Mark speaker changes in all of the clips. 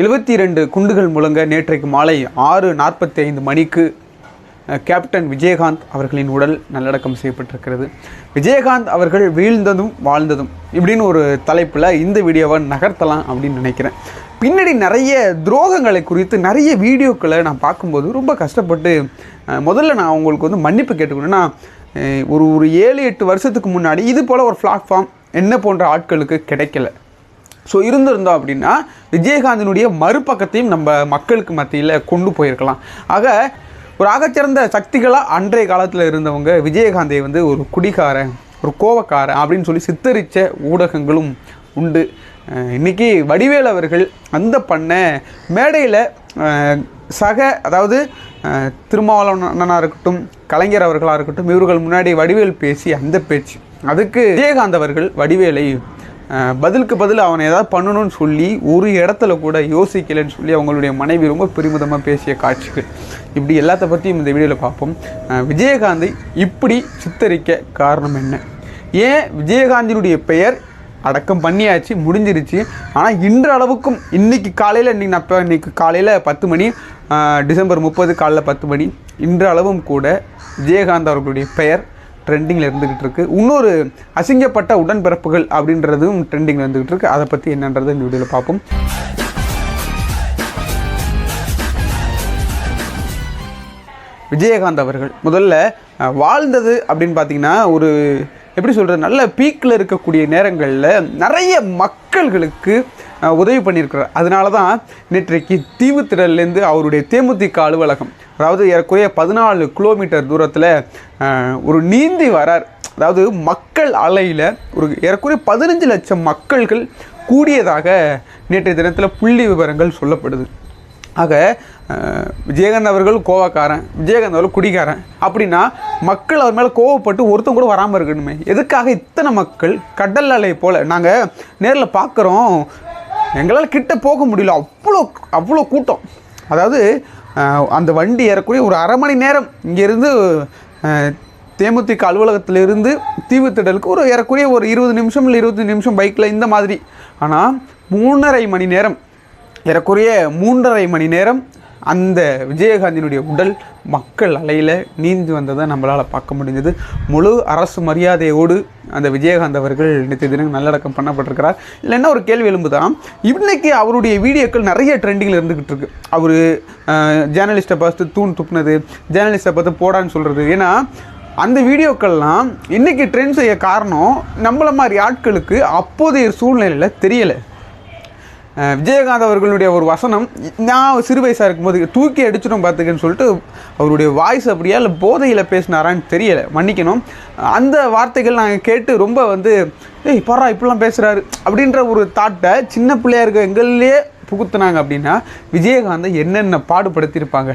Speaker 1: எழுபத்தி ரெண்டு குண்டுகள் முழங்க நேற்றைக்கு மாலை ஆறு நாற்பத்தி ஐந்து மணிக்கு கேப்டன் விஜயகாந்த் அவர்களின் உடல் நல்லடக்கம் செய்யப்பட்டிருக்கிறது. விஜயகாந்த் அவர்கள் வீழ்ந்ததும் வாழ்ந்ததும் இப்படின்னு ஒரு தலைப்பில் இந்த வீடியோவை நகர்த்தலாம் அப்படின்னு நினைக்கிறேன். பின்னாடி நிறைய துரோகங்களை குறித்து நிறைய வீடியோக்களை நான் பார்க்கும்போது ரொம்ப கஷ்டப்பட்டு முதல்ல நான் உங்களுக்கு வந்து மன்னிப்பு கேட்டுக்கணும்னா ஒரு ஒரு ஏழு எட்டு வருஷத்துக்கு முன்னாடி இது போல் ஒரு பிளாட்ஃபார்ம் என்ன போன்ற ஆட்களுக்கு கிடைக்கல. ஸோ இருந்திருந்தோம் அப்படின்னா விஜயகாந்தினுடைய மறுபக்கத்தையும் நம்ம மக்களுக்கு மத்தியில் கொண்டு போயிருக்கலாம். ஆக ஒரு ஆகச்சிறந்த சக்திகளாக அன்றைய காலத்தில் இருந்தவங்க விஜயகாந்தை வந்து ஒரு குடிகாரன் ஒரு கோவக்காரன் அப்படின்னு சொல்லி சித்தரித்த ஊடகங்களும் உண்டு. இன்றைக்கி இன்னைக்கு வடிவேல் அவர்கள் அந்த பண்ண மேடையில் சக அதாவது அஹ், இருக்கட்டும் கலைஞர் அவர்களாக இருக்கட்டும் இவர்கள் முன்னாடி வடிவேல் பேசி அந்த பேச்சு. அதுக்கு விஜயகாந்த் அவர்கள் வடிவேலை பதிலுக்கு பதில் அவனை ஏதாவது பண்ணணும்னு சொல்லி ஒரு இடத்துல கூட யோசிக்கலைன்னு சொல்லி அவங்களுடைய மனைவி ரொம்ப பெருமிதமாக பேசிய காட்சிகள். இப்படி எல்லாத்த பற்றியும் இந்த வீடியோவில் பார்ப்போம். விஜயகாந்தை இப்படி சித்தரிக்க காரணம் என்ன? ஏன் விஜயகாந்தினுடைய பெயர் அடக்கம் பண்ணியாச்சு முடிஞ்சிருச்சு? ஆனால் இன்று அளவுக்கும் இன்னைக்கு காலையில் இன்னைக்கு நான் இப்போ இன்னைக்கு காலையில் பத்து மணி டிசம்பர் முப்பது காலைல பத்து மணி இன்று அளவும் கூட விஜயகாந்த் அவர்களுடைய பெயர் ட்ரெண்டிங்கில் இருந்துக்கிட்டு இருக்கு. இன்னொரு அசிங்கப்பட்ட உடன்பிறப்புகள் அப்படின்றதும் ட்ரெண்டிங்கில் இருந்துக்கிட்டு இருக்கு. அதை பற்றி என்னன்றது இந்த வீடியோவில் பார்ப்போம். விஜயகாந்த் அவர்கள் முதல்ல வாழ்ந்தது அப்படின்னு பார்த்தீங்கன்னா ஒரு எப்படி சொல்கிறது நல்ல பீக்கில் இருக்கக்கூடிய நேரங்களில் நிறைய மக்கள்களுக்கு உதவி பண்ணியிருக்கிறார். அதனால தான் நேற்றைக்கு தீவுத்திடல்லேருந்து அவருடைய தேமுதிக அலுவலகம் அதாவது ஏறக்குறைய பதினாலு கிலோமீட்டர் தூரத்தில் ஒரு நீந்தி வரார். அதாவது மக்கள் அலையில் ஒரு ஏறக்குறைய பதினஞ்சு லட்சம் மக்கள்கள் கூடியதாக நேற்றைய தினத்தில் புள்ளி விவரங்கள் சொல்லப்படுது. ஆக விஜயகாந்த் அவர்கள் கோவக்காரன் விஜயகாந்த் அவர்கள் குடிகாரன். அப்படின்னா மக்கள் அவர் மேலே கோவப்பட்டு ஒருத்தன் கூட வராமல் இருக்கணுமே. எதுக்காக இத்தனை மக்கள் கடல் அலை போல் நாங்கள் நேரில் பார்க்குறோம் எங்களால் கிட்ட போக முடியல. அவ்வளோ அவ்வளோ கூட்டம். அதாவது அந்த வண்டி ஏறக்கூடிய ஒரு அரை மணி நேரம் இங்கேருந்து தேமுதிக அலுவலகத்திலிருந்து தீவுத்திடலுக்கு ஒரு ஏறக்குறைய ஒரு இருபது நிமிஷம் இல்லை இருபது நிமிஷம் பைக்கில் இந்த மாதிரி. ஆனால் மூணரை மணி நேரம் ஏறக்குறைய மூன்றரை மணி நேரம் அந்த விஜயகாந்தினுடைய உடல் மக்கள் அலையில் நீந்து வந்ததை நம்மளால் பார்க்க முடிஞ்சது. முழு அரசு மரியாதையோடு அந்த விஜயகாந்த் அவர்கள் நேற்று தினம் நல்லடக்கம் பண்ணப்பட்டிருக்கிறார். இல்லை என்ன ஒரு கேள்வி எழும்புதான் இன்றைக்கி அவருடைய வீடியோக்கள் நிறைய ட்ரெண்டிங்கில் இருந்துக்கிட்டு இருக்கு. அவர் ஜேர்னலிஸ்ட்டை பார்த்து தூண் துப்புனது ஜேர்னலிஸ்ட்டை பார்த்து போடான்னு சொல்கிறது ஏன்னா அந்த வீடியோக்கள்லாம் இன்றைக்கி ட்ரெண்ட் செய்ய காரணம் நம்மளை மாதிரி ஆட்களுக்கு அப்போதைய சூழ்நிலையில் தெரியலை. விஜயகாந்த் அவர்களுடைய ஒரு வசனம் நான் சிறு வயசாக இருக்கும்போது தூக்கி அடிச்சிடும் பார்த்துக்கன்னு சொல்லிட்டு அவருடைய வாய்ஸ் அப்படியா இல்லை போதையில் பேசினாரான்னு தெரியலை. மன்னிக்கணும். அந்த வார்த்தைகள் நாங்கள் கேட்டு ரொம்ப வந்து ஏய் பரா இப்படிலாம் பேசுகிறாரு அப்படின்ற ஒரு தாட்டை சின்ன பிள்ளையாக இருக்க எங்கள்லேயே புகுத்துனாங்க அப்படின்னா விஜயகாந்தை என்னென்ன பாடுபடுத்தியிருப்பாங்க?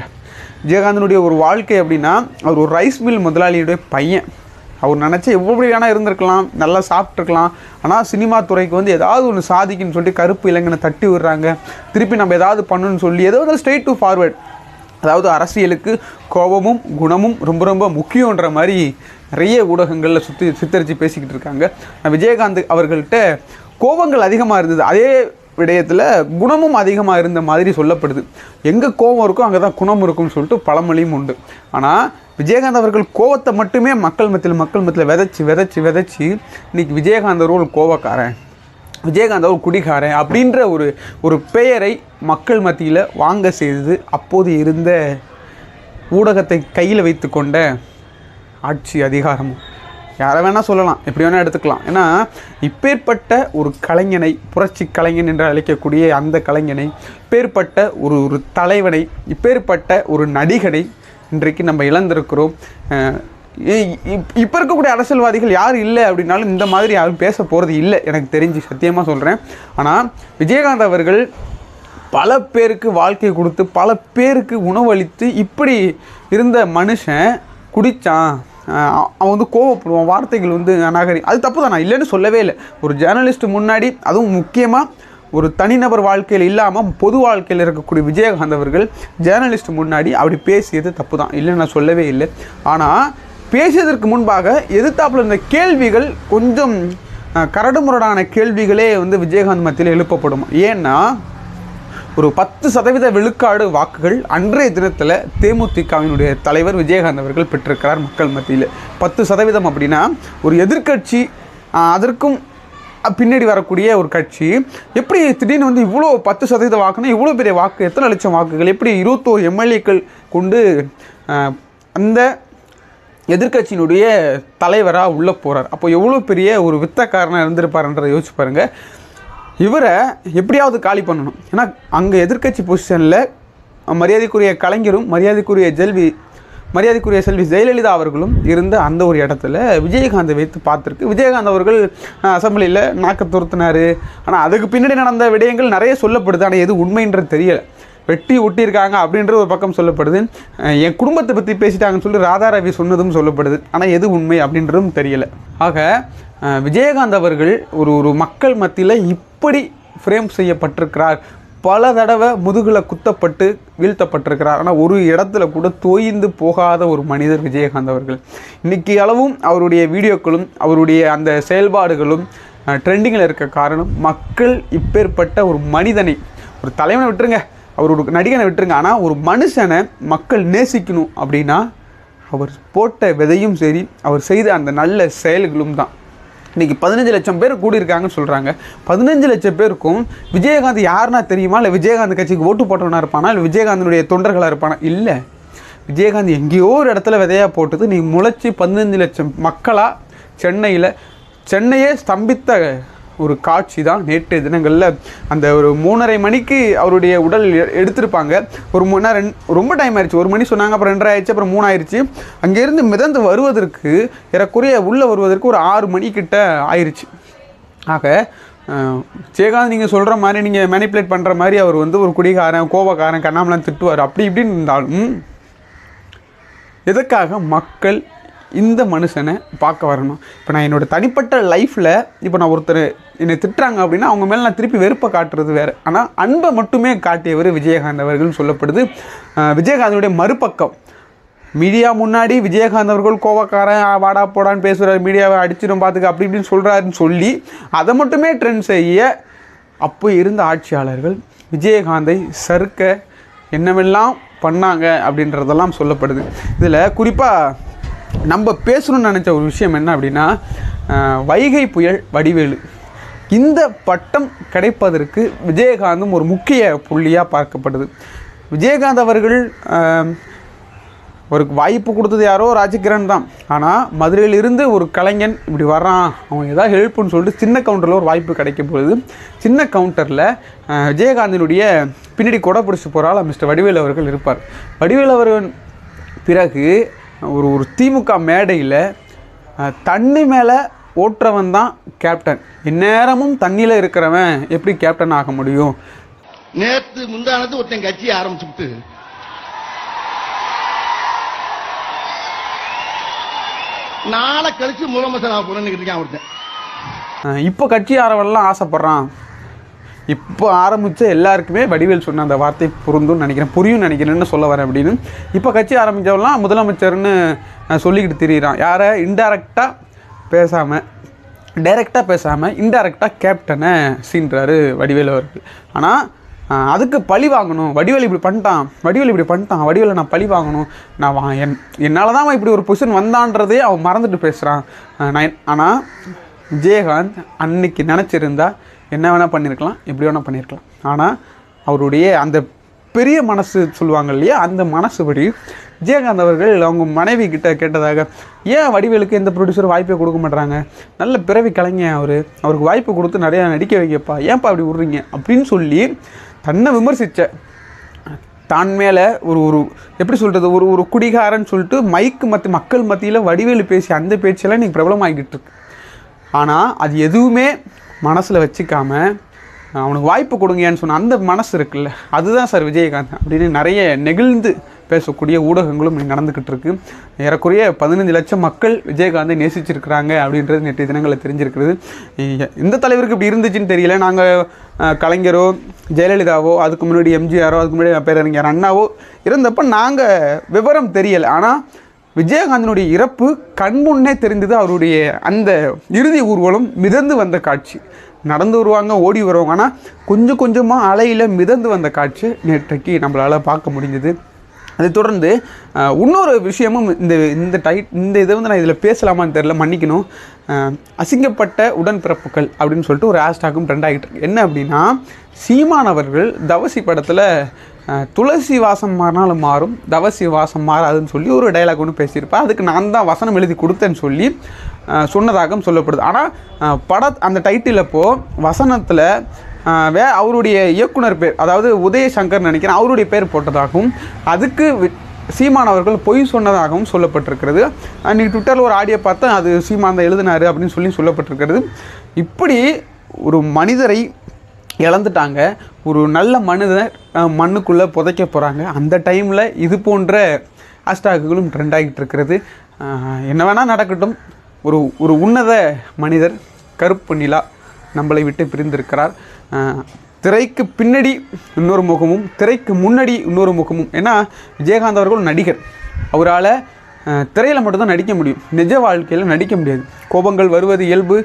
Speaker 1: விஜயகாந்தனுடைய ஒரு வாழ்க்கை அப்படின்னா அவர் ஒரு ரைஸ் மில் முதலாளியுடைய பையன். அவர் நினச்சா எப்படி வேணால் இருந்திருக்கலாம் நல்லா சாப்பிட்ருக்கலாம் ஆனால் சினிமா துறைக்கு வந்து ஏதாவது ஒன்று சாதிக்குன்னு சொல்லிட்டு கருப்பு இளைஞனை தட்டி விடுறாங்க. திருப்பி நம்ம ஏதாவது பண்ணணும்னு சொல்லி ஏதோ ஒரு ஸ்ட்ரெயிட் டு ஃபார்வர்ட் அதாவது அரசியலுக்கு கோபமும் குணமும் ரொம்ப ரொம்ப முக்கியன்ற மாதிரி நிறைய ஊடகங்களில் சுற்றி சித்தரித்து பேசிக்கிட்டு இருக்காங்க. விஜயகாந்த் அவர்கள்ட்ட கோபங்கள் அதிகமாக இருந்தது. அதே விடயத்தில் குணமும் அதிகமாக இருந்த மாதிரி சொல்லப்படுது. எங்கே கோபம் இருக்கோ அங்கே தான் குணம் இருக்கும்னு சொல்லிட்டு பழமொழியும் உண்டு. ஆனால் விஜயகாந்த் அவர்கள் கோவத்தை மட்டுமே மக்கள் மத்தியில் மக்கள் மத்தியில் விதைச்சி விதைச்சி விதைச்சி இன்னைக்கு விஜயகாந்த் ஒரு கோவக்காரன் விஜயகாந்த் ஒரு குடிகாரன் அப்படின்ற ஒரு ஒரு பெயரை மக்கள் மத்தியில் வாங்க செய்தது அப்போது இருந்த ஊடகத்தை கையில் வைத்து கொண்ட ஆட்சி அதிகாரமும். யாரை வேணால் சொல்லலாம் எப்படி வேணால் எடுத்துக்கலாம். ஏன்னா இப்பேற்பட்ட ஒரு கலைஞனை புரட்சி கலைஞன் என்று அழைக்கக்கூடிய அந்த கலைஞனை இப்பேற்பட்ட ஒரு ஒரு தலைவனை இப்பேற்பட்ட ஒரு நடிகனை இன்றைக்கு நம்ம இழந்திருக்கிறோம். இப்போ இருக்கக்கூடிய அரசியல்வாதிகள் யார் இல்லை அப்படின்னாலும் இந்த மாதிரி யாரும் பேச போகிறது இல்லை எனக்கு தெரிஞ்சு சத்தியமாக சொல்கிறேன் ஆனால் விஜயகாந்த் அவர்கள் பல பேருக்கு வாழ்க்கை கொடுத்து பல பேருக்கு உணவளித்து இப்படி இருந்த மனுஷன் குடித்தான் அவன் வந்து கோவப்படுவான் வார்த்தைகள் வந்து அநாகரி அது தப்பு தான் நான் இல்லைன்னு சொல்லவே இல்லை. ஒரு ஜேர்னலிஸ்ட் முன்னாடி அதுவும் முக்கியமாக ஒரு தனிநபர் வாழ்க்கையில் இல்லாமல் பொது வாழ்க்கையில் இருக்கக்கூடிய விஜயகாந்த் அவர்கள் ஜேர்னலிஸ்ட் முன்னாடி அப்படி பேசியது தப்பு தான் இல்லைன்னு நான் சொல்லவே இல்லை. ஆனால் பேசியதற்கு முன்பாக எதிர்த்தாப்புல இருந்த கேள்விகள் கொஞ்சம் கரடுமுரடான கேள்விகளே வந்து விஜயகாந்த் மத்தியில் எழுப்பப்படும். ஏன்னா ஒரு பத்து சதவீத விழுக்காடு வாக்குகள் அன்றைய தினத்தில் தேமுதிகவினுடைய தலைவர் விஜயகாந்த் அவர்கள் பெற்றிருக்கிறார் மக்கள் மத்தியில். பத்து சதவீதம் அப்படின்னா ஒரு எதிர்க்கட்சி அதற்கும் பின்னாடி வரக்கூடிய ஒரு கட்சி. எப்படி திடீர்னு வந்து இவ்வளோ பத்து சதவீத வாக்குன்னா இவ்வளோ பெரிய வாக்கு எத்தனை லட்சம் வாக்குகள் எப்படி இருபத்தோரு எம்எல்ஏக்கள் கொண்டு அந்த எதிர்க்கட்சியினுடைய தலைவராக உள்ளே போகிறார் அப்போ எவ்வளோ பெரிய ஒரு வித்தக்காரனாக இருந்திருப்பாருன்றதை யோசிச்சு பாருங்கள் இவரை எப்படியாவது காலி பண்ணணும். ஏன்னா அங்கே எதிர்க்கட்சி பொசிஷனில் மரியாதைக்குரிய கலைஞரும் மரியாதைக்குரிய ஜெல்வி மரியாதைக்குரிய செல்வி ஜெயலலிதா அவர்களும் இருந்த அந்த ஒரு இடத்துல விஜயகாந்தை வைத்து பார்த்துருக்கு. விஜயகாந்த் அவர்கள் அசம்பிளியில் நாக்க துரத்துனார். ஆனால் அதுக்கு பின்னாடி நடந்த விடயங்கள் நிறைய சொல்லப்படுது. ஆனால் எது உண்மைன்றது தெரியலை. வெட்டி ஒட்டியிருக்காங்க அப்படின்ற ஒரு பக்கம் சொல்லப்படுது. என் குடும்பத்தை பற்றி பேசிட்டாங்கன்னு சொல்லி ராதா ரவி சொன்னதும் சொல்லப்படுது. ஆனால் எது உண்மை அப்படின்றதும் தெரியலை. ஆக விஜயகாந்த் அவர்கள் ஒரு ஒரு மக்கள் மத்தியில் இப்படி ஃப்ரேம் செய்யப்பட்டிருக்கிறார். பல தடவை முதுகில் குத்தப்பட்டு வீழ்த்தப்பட்டிருக்கிறார். ஆனால் ஒரு இடத்துல கூட தோய்ந்து போகாத ஒரு மனிதர் விஜயகாந்த் அவர்கள். இன்றைக்கி அளவும் அவருடைய வீடியோக்களும் அவருடைய அந்த செயல்பாடுகளும் ட்ரெண்டிங்கில் இருக்க காரணம் மக்கள் இப்பேற்பட்ட ஒரு மனிதனை ஒரு தலைவனை விட்டுருங்க. அவர் ஒரு நடிகனை விட்டுருங்க. ஆனால் ஒரு மனுஷனை மக்கள் நேசிக்கணும் அப்படின்னா அவர் போட்ட விதையும் சரி அவர் செய்த அந்த நல்ல செயல்களும் தான். இன்றைக்கி பதினஞ்சு லட்சம் பேர் கூடியிருக்காங்கன்னு சொல்கிறாங்க பதினஞ்சு லட்சம் பேருக்கும் விஜயகாந்த் யாருன்னா தெரியுமா? இல்லை விஜயகாந்த் கட்சிக்கு ஓட்டு போட்டவனாக இருப்பானா? இல்லை விஜயகாந்தனுடைய தொண்டர்களாக இருப்பானா? இல்லை. விஜயகாந்த் எங்கேயோ ஒரு இடத்துல விதையாக போட்டது நீ முளைச்சி பதினஞ்சு லட்சம் மக்களாக சென்னையில் சென்னையே ஸ்தம்பித்த ஒரு காட்சி தான். நேற்றைய தினங்களில் அந்த ஒரு மூணரை மணிக்கு அவருடைய உடல் எ- எடுத்திருப்பாங்க. ஒரு மூணு ரெண்டு- ரொம்ப டைம் ஆயிடுச்சு. ஒரு மணி சொன்னாங்க அப்புறம் ரெண்டரை ஆயிடுச்சு அப்புறம் மூணு அங்கேருந்து மிதந்து வருவதற்கு ஏறக்குறைய உள்ளே வருவதற்கு ஒரு ஆறு மணிக்கிட்ட ஆயிடுச்சு ஆக அஹ், நீங்கள் சொல்கிற மாதிரி நீங்கள் மேனிப்புலேட் பண்ணுற மாதிரி அவர் வந்து ஒரு குடிகாரன் கோபக்காரன் கண்ணாமலாம் திட்டுவார். அப்படி இப்படின்னு இருந்தாலும் எதற்காக மக்கள் இந்த மனுஷனை பார்க்க வரணும். இப்போ நான் என்னோடய தனிப்பட்ட லைஃப்பில் இப்போ நான் ஒருத்தர் என்னை திட்டுறாங்க அப்படின்னா அவங்க மேலே நான் திருப்பி வெறுப்பை காட்டுறது வேறு. ஆனால் அன்பை மட்டுமே காட்டியவர் விஜயகாந்த் அவர்கள் சொல்லப்படுது. விஜயகாந்தனுடைய மறுபக்கம். மீடியா முன்னாடி விஜயகாந்த் அவர்கள் கோவக்காரன் வாடா போடான்னு பேசுகிறார் மீடியாவை அடிச்சிடும் பார்த்துக்க அப்படி இப்படின்னு சொல்கிறாருன்னு சொல்லி அதை மட்டுமே ட்ரெண்ட் செய்ய அப்போ இருந்த ஆட்சியாளர்கள் விஜயகாந்தை சறுக்க என்னவெல்லாம் பண்ணாங்க அப்படின்றதெல்லாம் சொல்லப்படுது. இதில் குறிப்பாக நம்ம பேசணும்னு நினச்ச ஒரு விஷயம் என்ன அப்படின்னா வைகை புயல் வடிவேலு. இந்த பட்டம் கிடைப்பதற்கு விஜயகாந்தும் ஒரு முக்கிய புள்ளியாக பார்க்கப்படுது. விஜயகாந்த் அவர்கள் ஒரு வாய்ப்பு கொடுத்தது யாரோ ராஜகிரண் தான். ஆனால் மதுரையிலிருந்து ஒரு கலைஞன் இப்படி வர்றான். அவன் ஏதாவது ஹெல்ப்னு சொல்லிட்டு சின்ன கவுண்டரில் ஒரு வாய்ப்பு கிடைக்கும் பொழுது சின்ன கவுண்டரில் விஜயகாந்தினுடைய பின்னாடி கொடை பிடிச்சி போகிறாள் மிஸ்டர் வடிவேல் அவர்கள் இருப்பார். வடிவேல் அவர்கள் பிறகு ஒரு ஒரு திமுக மேடையில் தண்ணி மேலே ஓட்டுறவன் தான் கேப்டன் எந்நேரமும் தண்ணியில் இருக்கிறவன் எப்படி கேப்டன் ஆக முடியும்?
Speaker 2: நேத்து முந்தானது ஒருத்தன் கட்சியை ஆரம்பிச்சுட்டு நாளை கழிச்சு முதலமைச்சர் ஆக போறேன்னு ஒருத்தன்.
Speaker 1: இப்போ கட்சி ஆரவெல்லாம் ஆசைப்பட்றான். இப்போ ஆரம்பித்த எல்லாருக்குமே வடிவேல் சொன்ன அந்த வார்த்தை பொருந்தும்னு நினைக்கிறேன் புரியும் நினைக்கிறேன்னு சொல்ல வரேன் அப்படின்னு. இப்போ கட்சி ஆரம்பித்தவெல்லாம் முதலமைச்சர்னு சொல்லிக்கிட்டு திரியிறான். யாரை? இன்டைரக்டாக பேசாமல் டைரெக்டாக பேசாமல் இன்டைரக்டாக கேப்டனை சீன்றாரு வடிவேல் அவர்கள் ஆனால் அதுக்கு பழி வாங்கணும். வடிவேல் இப்படி பண்ணிட்டான். வடிவேல் இப்படி பண்ணிட்டான். வடிவேலை நான் பழி வாங்கணும். நான் வா என் என்னால் தான் அவன் இப்படி ஒரு பொசிஷன் வந்தான்றதே அவன் மறந்துட்டு பேசுகிறான் நான் ஆனால் விஜயகாந்த் அன்னைக்கு நினச்சிருந்தா என்ன வேணால் பண்ணியிருக்கலாம் எப்படி வேணால் பண்ணியிருக்கலாம் ஆனால் அவருடைய அந்த பெரிய மனசு சொல்லுவாங்க இல்லையா அந்த மனசுபடி விஜயகாந்த் அவர்கள் அவங்க மனைவி கிட்ட கேட்டதாக ஏன் வடிவேலுக்கு எந்த ப்ரொடியூசர் வாய்ப்பே கொடுக்க மாட்டாங்க நல்ல பிறவி கலைஞன் அவர். அவருக்கு வாய்ப்பு கொடுத்து நிறையா நடிக்க வைக்கப்பா ஏன்ப்பா அப்படி விட்றீங்க? அப்படின்னு சொல்லி தன்னை விமர்சித்த தான் மேலே ஒரு ஒரு எப்படி சொல்கிறது ஒரு ஒரு குடிகாரன்னு சொல்லிட்டு மைக்கு மத்தி மக்கள் மத்தியில் வடிவேலு பேசி அந்த பேச்செல்லாம் இன்றைக்கி பிரபலமாகிக்கிட்டு இருக்கு. ஆனால் அது எதுவுமே மனசில் வச்சுக்காம அவனுக்கு வாய்ப்பு கொடுங்கன்னு சொன்ன அந்த மனசு இருக்குல்ல அதுதான் சார் விஜயகாந்த் அப்படின்னு நிறைய நெகிழ்ந்து பேசக்கூடிய ஊடகங்களும் இன்னைக்கு நடந்துக்கிட்டு இருக்கு. ஏறக்குறைய பதினஞ்சு லட்சம் மக்கள் விஜயகாந்தை நேசிச்சிருக்கிறாங்க அப்படின்றது நேற்று தினங்களில் தெரிஞ்சிருக்கிறது. இந்த எந்த தலைவருக்கு இப்படி இருந்துச்சுன்னு தெரியல. நாங்கள் கலைஞரோ ஜெயலலிதாவோ அதுக்கு முன்னாடி எம்ஜிஆரோ அதுக்கு முன்னாடி பேரறிஞர் அண்ணாவோ இருந்தப்போ நாங்கள் விவரம் தெரியலை. ஆனால் விஜயகாந்தனுடைய இறப்பு கண்முன்னே தெரிந்தது அவருடைய அந்த இறுதி ஊர்வலம் மிதந்து வந்த காட்சி. நடந்து வருவாங்க ஓடி வருவாங்க. ஆனால் கொஞ்சம் கொஞ்சமாக அலையில் மிதந்து வந்த காட்சி நேற்றைக்கு நம்மளால் பார்க்க முடிஞ்சது. அதை தொடர்ந்து இன்னொரு விஷயமும் இந்த இந்த டைட் இந்த இதை வந்து நான் இதில் பேசலாமான்னு தெரில மன்னிக்கணும். அசிங்கப்பட்ட உடன்பிறப்புகள் அப்படின்னு சொல்லிட்டு ஒரு ஹேஷ்டாகும் ட்ரெண்ட் ஆகிட்டு இருக்கு. என்ன அப்படின்னா சீமான் அவர்கள் தவசி படத்தில் துளசி வாசம் மாறினாலும் மாறும் தவசி வாசம் மாறாதுன்னு சொல்லி ஒரு டைலாக் ஒன்று பேசியிருப்பேன். அதுக்கு நான் தான் வசனம் எழுதி கொடுத்தேன்னு சொல்லி சொன்னதாகவும் சொல்லப்படுது. ஆனால் பட அந்த டைட்டில் அப்போது வசனத்தில் வே அவருடைய இயக்குனர் பேர் அதாவது உதயசங்கர் நினைக்கிறேன் அவருடைய பேர் போட்டதாகவும் அதுக்கு சீமான் அவர்கள் பொய் சொன்னதாகவும் சொல்லப்பட்டிருக்கிறது. அன்றைக்கி ட்விட்டரில் ஒரு ஆடியோ பார்த்தா அது சீமான் தான் எழுதினாரு அப்படின்னு சொல்லி சொல்லப்பட்டிருக்கிறது. இப்படி ஒரு மனிதரை இழந்துட்டாங்க. ஒரு நல்ல மனிதன் மண்ணுக்குள்ளே புதைக்க போகிறாங்க அந்த டைமில் இது போன்ற ஹேஷ்டாகுகளும் ட்ரெண்ட் ஆகிட்டு இருக்கிறது. என்ன வேணால் நடக்கட்டும். ஒரு ஒரு உன்னத மனிதர் கருப்பு நிலா நம்மளை விட்டு பிரிந்திருக்கிறார். திரைக்கு பின்னாடி இன்னொரு முகமும் திரைக்கு முன்னாடி இன்னொரு முகமும். ஏன்னா விஜயகாந்த் அவர்கள் நடிகர். அவரால் திரையில் மட்டும்தான் நடிக்க முடியும். நிஜ வாழ்க்கையில் நடிக்க முடியாது. கோபங்கள் வருவது இயல்பு.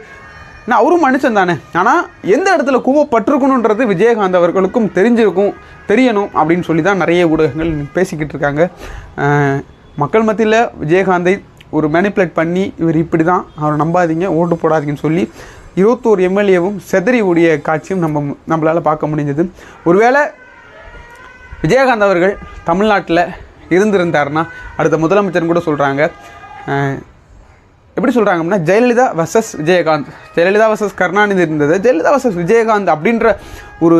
Speaker 1: நான் அவரும் மனுஷன் தானே. ஆனால் எந்த இடத்துல கோவப்பட்டிருக்கணுன்றது விஜயகாந்த் அவர்களுக்கும் தெரிஞ்சிருக்கும் தெரியணும் அப்படின்னு சொல்லி தான் நிறைய ஊடகங்கள் பேசிக்கிட்டு இருக்காங்க. மக்கள் மத்தியில் விஜயகாந்தை ஒரு மேனிப்புலேட் பண்ணி இவர் இப்படி தான் அவரை நம்பாதீங்க ஓட்டு போடாதீங்கன்னு சொல்லி இருபத்தோரு எம்எல்ஏவும் செதறி ஓடிய காட்சியும் நம்ம நம்மளால் பார்க்க முடிஞ்சது. ஒருவேளை விஜயகாந்த் அவர்கள் தமிழ்நாட்டில் இருந்திருந்தாருன்னா அடுத்த முதலமைச்சர்னு கூட சொல்கிறாங்க எப்படி சொல்கிறாங்க அப்படின்னா ஜெயலலிதா வர்சஸ் விஜயகாந்த். ஜெயலலிதா வர்சஸ் கருணாநிதி இருந்தது. ஜெயலலிதா வர்சஸ் விஜயகாந்த் அப்படின்ற ஒரு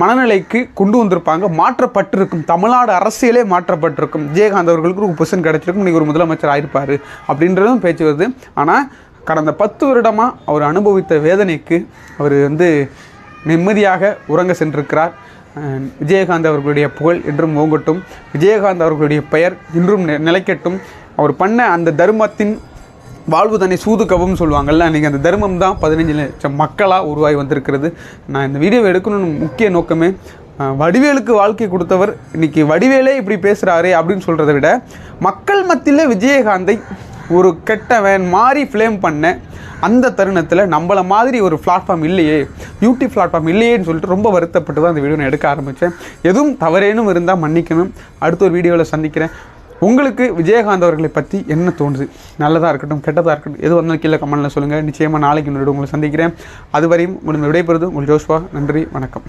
Speaker 1: மனநிலைக்கு கொண்டு வந்திருப்பாங்க. மாற்றப்பட்டிருக்கும். தமிழ்நாடு அரசியலே மாற்றப்பட்டிருக்கும். விஜயகாந்த் அவர்களுக்கு ஒரு பொசிஷன் கிடச்சிருக்கும். இன்றைக்கி ஒரு முதலமைச்சர் ஆயிருப்பார் அப்படின்றதும் பேச்சு வருது. ஆனால் கடந்த பத்து வருடமாக அவர் அனுபவித்த வேதனைக்கு அவர் வந்து நிம்மதியாக உறங்க சென்றிருக்கிறார். விஜயகாந்த் அவர்களுடைய புகழ் என்றும் ஓங்கட்டும். விஜயகாந்த் அவர்களுடைய பெயர் இன்றும் நிலைக்கட்டும். அவர் பண்ண அந்த தர்மத்தின் வாழ்வு தன்னை சூதுக்கவும் சொல்லுவாங்கல்ல அன்றைக்கி அந்த தர்மம் தான் பதினஞ்சு லட்சம் மக்களாக உருவாகி வந்திருக்கிறது. நான் இந்த வீடியோவை எடுக்கணும்னு முக்கிய நோக்கமே வடிவேலுக்கு வாழ்க்கை கொடுத்தவர் இன்றைக்கி வடிவேலே இப்படி பேசுகிறாரே அப்படின்னு சொல்கிறத விட மக்கள் மத்தியில் விஜயகாந்தை ஒரு கெட்டவன் மாறி ஃப்ளேம் பண்ண அந்த தருணத்தில் நம்மள மாதிரி ஒரு பிளாட்ஃபார்ம் இல்லையே யூடியூப் பிளாட்ஃபார்ம் இல்லையேன்னு சொல்லிட்டு ரொம்ப வருத்தப்பட்டு தான் அந்த வீடியோ நான் எடுக்க ஆரம்பித்தேன் எதுவும் தவறேனும் இருந்தால் மன்னிக்கணும். அடுத்த ஒரு வீடியோவில் சந்திக்கிறேன். உங்களுக்கு விஜயகாந்த் அவர்களை பற்றி என்ன தோணுது? நல்லதாக இருக்கட்டும் கெட்டதாக இருக்கட்டும் எது வந்தாலும் கீழே கமெண்ட்டில் சொல்லுங்கள் நிச்சயமாக நாளைக்கு முன்னாடி உங்களை சந்திக்கிறேன். அதுவரையும் உங்களுக்கு விடைபெறுது உங்கள் ஜோஷ்வா. நன்றி வணக்கம்.